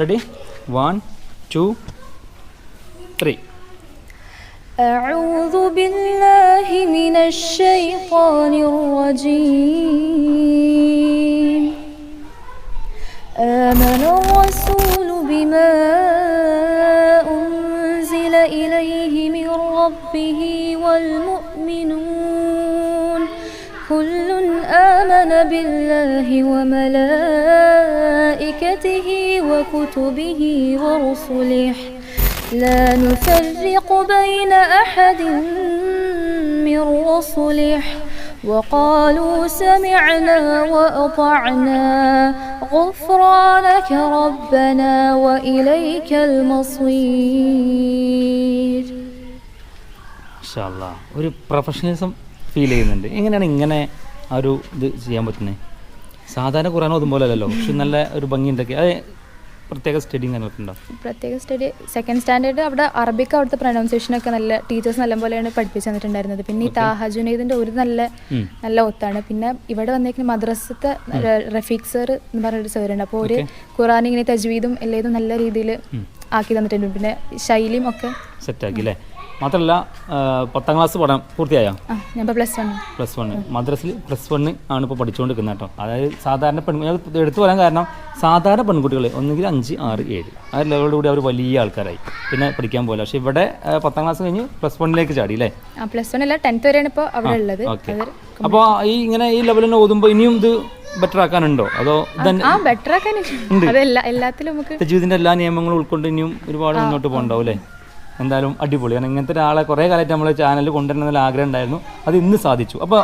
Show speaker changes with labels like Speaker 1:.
Speaker 1: ready? One two three.
Speaker 2: أعوذ بالله من الشيطان الرجيم. آمن الرسول بما أنزل إليه من ربه والمؤمنون. كل آمن بالله وملائكته وكتبه ورسله لا نفرق بين أحد من رسله وقالوا سمعنا وأطعنا غفرانك ربنا وإليك المصير
Speaker 1: ഷാല്ല ഒരു professionalism feel ചെയ്യുന്നുണ്ട് എങ്ങനെയാണ് ഇങ്ങനെ ആ ഒരു ഇത് ചെയ്യാൻ പറ്റുന്നത് സാധാരണ ഖുറാൻ ഓതുമ്പോൾ അല്ലല്ലോ പക്ഷെ നല്ല ഒരു ഭംഗി ഉണ്ടൊക്കെ അത് പ്രത്യേക സ്റ്റഡി
Speaker 2: പ്രത്യേക സ്റ്റഡി സെക്കൻഡ് സ്റ്റാൻഡേർഡ് അവിടെ അറബിക്ക് അവിടുത്തെ പ്രൊനൗൺസിയേഷൻ ഒക്കെ നല്ല ടീച്ചേഴ്സ് നല്ല പോലെയാണ് പഠിപ്പിച്ചു തന്നിട്ടുണ്ടായിരുന്നത്. പിന്നെ ഈ താഹ ജുനൈദിന്റെ ഒരു നല്ല നല്ല ഒത്താണ്. പിന്നെ ഇവിടെ വന്നേക്കുന്ന മദ്രസത്തെ റഫീഖ് സർ എന്ന് പറഞ്ഞൊരു സാറുണ്ട് അപ്പോൾ ഒരു ഖുറാൻ ഇങ്ങനെ തജ്വീദും എല്ലാതും നല്ല രീതിയിൽ ആക്കി തന്നിട്ടുണ്ട്. പിന്നെ ശൈലിയും ഒക്കെ
Speaker 1: സെറ്റാക്കി അല്ലേ? മാത്രമല്ല പത്താം ക്ലാസ് പഠനം പൂർത്തിയായോ?
Speaker 2: പ്ലസ് വൺ
Speaker 1: മദ്രസിൽ പ്ലസ് വണ്ണ് ആണ് ഇപ്പോൾ പഠിച്ചുകൊണ്ടിരിക്കുന്നത് കേട്ടോ. അതായത് സാധാരണ പെൺ എടുത്തു വരാൻ കാരണം സാധാരണ പെൺകുട്ടികൾ ഒന്നുകിൽ അഞ്ച് ആറ് ഏഴ് ആ ലെവലോട് കൂടി അവർ വലിയ ആൾക്കാരായി. പിന്നെ പഠിക്കാൻ പോലെ പക്ഷെ ഇവിടെ പത്താം ക്ലാസ് കഴിഞ്ഞ് പ്ലസ് വണ്ണിലേക്ക് ചാടി അല്ലേ?
Speaker 2: പ്ലസ് വൺ അല്ല ടെൻത്ത് വരെയാണ് ഇപ്പോൾ അവിടെ ഉള്ളത്.
Speaker 1: അപ്പോൾ ഈ ഇങ്ങനെ ഈ ലെവലിൽ ഓതുമ്പോൾ ഇനിയും ഇത് ബെറ്റർ ആക്കാനുണ്ടോ? അതോ
Speaker 2: ബെറ്റർ ആക്കാൻ
Speaker 1: എല്ലാ നിയമങ്ങളും ഉൾക്കൊണ്ട് ഇനിയും ഒരുപാട് മുന്നോട്ട് പോകണ്ടാവും അല്ലേ? എന്തായാലും അടിപൊളി. കാരണം ഇങ്ങനത്തെ ഒരാളെ കുറേ കാലമായിട്ട് നമ്മൾ ചാനലിൽ കൊണ്ടുവരണമെന്നുള്ള ആഗ്രഹം ഉണ്ടായിരുന്നു. അത് ഇന്ന് സാധിച്ചു. അപ്പോൾ